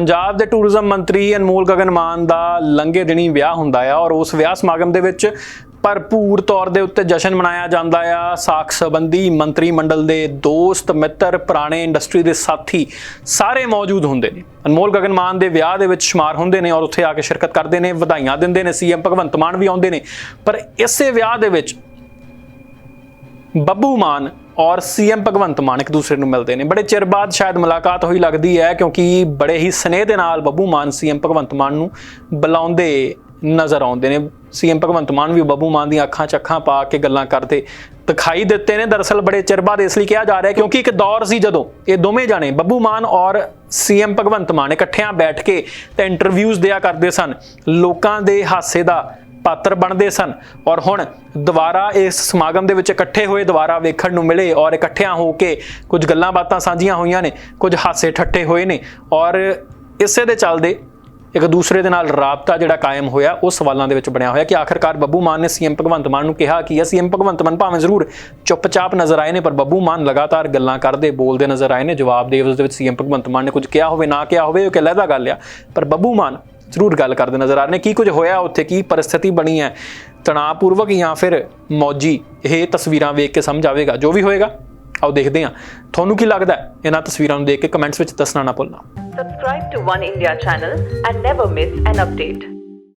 ਪੰਜਾਬ ਦੇ ਟੂਰਿਜ਼ਮ ਮੰਤਰੀ ਅਨਮੋਲ ਗਗਨ ਮਾਨ ਦਾ ਲੰਘੇ ਦਿਨੀ ਵਿਆਹ ਹੁੰਦਾ ਆ ਔਰ ਉਸ ਵਿਆਹ ਸਮਾਗਮ ਦੇ ਵਿੱਚ ਭਰਪੂਰ ਤੌਰ ਦੇ ਉੱਤੇ ਜਸ਼ਨ ਮਨਾਇਆ ਜਾਂਦਾ ਆ। ਸਾਖ ਸੰਬੰਧੀ ਮੰਤਰੀ ਮੰਡਲ ਦੇ ਦੋਸਤ, ਮਿੱਤਰ, ਪੁਰਾਣੇ ਇੰਡਸਟਰੀ ਦੇ ਸਾਥੀ ਸਾਰੇ ਮੌਜੂਦ ਹੁੰਦੇ ਨੇ। ਅਨਮੋਲ ਗਗਨ ਮਾਨ ਦੇ ਵਿਆਹ ਦੇ ਵਿੱਚ ਸ਼ੁਮਾਰ ਹੁੰਦੇ ਨੇ ਔਰ ਉੱਥੇ ਆ ਕੇ ਸ਼ਿਰਕਤ ਕਰਦੇ ਨੇ, ਵਧਾਈਆਂ ਦਿੰਦੇ ਨੇ ਸੀਐਮ ਭਗਵੰਤ ਮਾਨ ਵੀ ਆਉਂਦੇ ਨੇ। ਪਰ ਇਸੇ ਵਿਆਹ ਦੇ ਵਿੱਚ ਬੱਬੂ ਮਾਨ ਔਰ ਸੀਐਮ ਭਗਵੰਤ ਮਾਨ ਇੱਕ ਦੂਸਰੇ ਨੂੰ ਮਿਲਦੇ ਨੇ। ਬੜੇ ਚਿਰ ਬਾਅਦ ਸ਼ਾਇਦ ਮੁਲਾਕਾਤ ਹੋਈ ਲੱਗਦੀ ਹੈ, ਕਿਉਂਕਿ ਬੜੇ ਹੀ ਸਨੇਹ ਦੇ ਨਾਲ ਬੱਬੂ ਮਾਨ ਸੀਐਮ ਭਗਵੰਤ ਮਾਨ ਨੂੰ ਬੁਲਾਉਂਦੇ ਨਜ਼ਰ ਆਉਂਦੇ ਨੇ। ਸੀਐਮ ਭਗਵੰਤ ਮਾਨ ਵੀ ਬੱਬੂ ਮਾਨ ਦੀਆਂ ਅੱਖਾਂ ਚੱਖਾਂ ਪਾ ਕੇ ਗੱਲਾਂ ਕਰਦੇ ਦਿਖਾਈ ਦਿੱਤੇ ਨੇ। ਦਰਅਸਲ ਬੜੇ ਚਿਰ ਬਾਅਦ ਇਸ ਲਈ ਕਿਹਾ ਜਾ ਰਿਹਾ ਕਿਉਂਕਿ ਇੱਕ ਦੌਰ ਸੀ ਜਦੋਂ ਇਹ ਦੋਵੇਂ ਜਾਣੇ, ਬੱਬੂ ਮਾਨ ਔਰ ਸੀਐਮ ਭਗਵੰਤ ਮਾਨ ਇਕੱਠਿਆਂ ਬੈਠ ਕੇ ਤੇ ਇੰਟਰਵਿਊਜ਼ ਦਿਆ ਕਰਦੇ ਸਨ। ਲੋਕਾਂ ਦੇ ਹਾਸੇ ਦਾ ਪਾਤਰ ਬਣਦੇ ਸਨ ਔਰ ਹੁਣ ਦੁਬਾਰਾ ਇਸ ਸਮਾਗਮ ਦੇ ਵਿੱਚ ਇਕੱਠੇ ਹੋਏ ਦੁਬਾਰਾ ਵੇਖਣ ਨੂੰ ਮਿਲੇ ਔਰ ਇਕੱਠਿਆਂ ਹੋ ਕੇ ਕੁਝ ਗੱਲਾਂ ਬਾਤਾਂ ਸਾਂਝੀਆਂ ਹੋਈਆਂ ਨੇ, ਕੁਝ ਹਾਸੇ ਠੱਠੇ ਹੋਏ ਨੇ ਔਰ ਇਸੇ ਦੇ ਚੱਲਦੇ ਇੱਕ ਦੂਸਰੇ ਦੇ ਨਾਲ ਰਾਬਤਾ ਜਿਹੜਾ ਕਾਇਮ ਹੋਇਆ ਉਹ ਸਵਾਲਾਂ ਦੇ ਵਿੱਚ ਬਣਿਆ ਹੋਇਆ ਕਿ ਆਖਰਕਾਰ ਬੱਬੂ ਮਾਨ ਨੇ ਸੀਐਮ ਭਗਵੰਤ ਮਾਨ ਨੂੰ ਕਿਹਾ ਕਿ ਸੀਐਮ ਭਗਵੰਤ ਮਾਨ ਭਾਵੇਂ ਜ਼ਰੂਰ ਚੁੱਪਚਾਪ ਨਜ਼ਰ ਆਏ ਨੇ, ਪਰ ਬੱਬੂ ਮਾਨ ਲਗਾਤਾਰ ਗੱਲਾਂ ਕਰਦੇ, ਬੋਲਦੇ ਨਜ਼ਰ ਆਏ ਨੇ, ਜਵਾਬ ਦੇ ਉਸ ਦੇ ਵਿੱਚ ਸੀਐਮ ਭਗਵੰਤ ਮਾਨ ਨੇ ਕੁਝ ਕਿਹਾ ਹੋਵੇ, ਨਾ ਕਿਹਾ ਹੋਵੇ ਉਹ ਕਿ ਲਹਿਦਾ ਗੱਲ ਆ। ਪਰ ਬੱਬੂ ਮਾਨ ਜ਼ਰੂਰ ਗੱਲ ਕਰਦੇ ਨਜ਼ਰ ਆ ਰਹੇ ਨੇ, ਕੀ ਕੁਝ ਹੋਇਆ ਉੱਥੇ, ਕੀ ਪਰਿਸਥਿਤੀ ਬਣੀ ਹੈ, ਤਣਾਅਪੂਰਵਕ ਜਾਂ ਫਿਰ ਮੌਜੀ, ਇਹ ਤਸਵੀਰਾਂ ਵੇਖ ਕੇ ਸਮਝ ਆਵੇਗਾ, ਜੋ ਵੀ ਹੋਏਗਾ, ਆਓ ਦੇਖਦੇ ਹਾਂ। ਤੁਹਾਨੂੰ ਕੀ ਲੱਗਦਾ ਹੈ? ਇਹਨਾਂ ਤਸਵੀਰਾਂ ਨੂੰ ਦੇਖ ਕੇ ਕਮੈਂਟਸ ਵਿੱਚ ਦੱਸਣਾ ਨਾ ਭੁੱਲਣਾ। Subscribe to One India channel and never miss an update.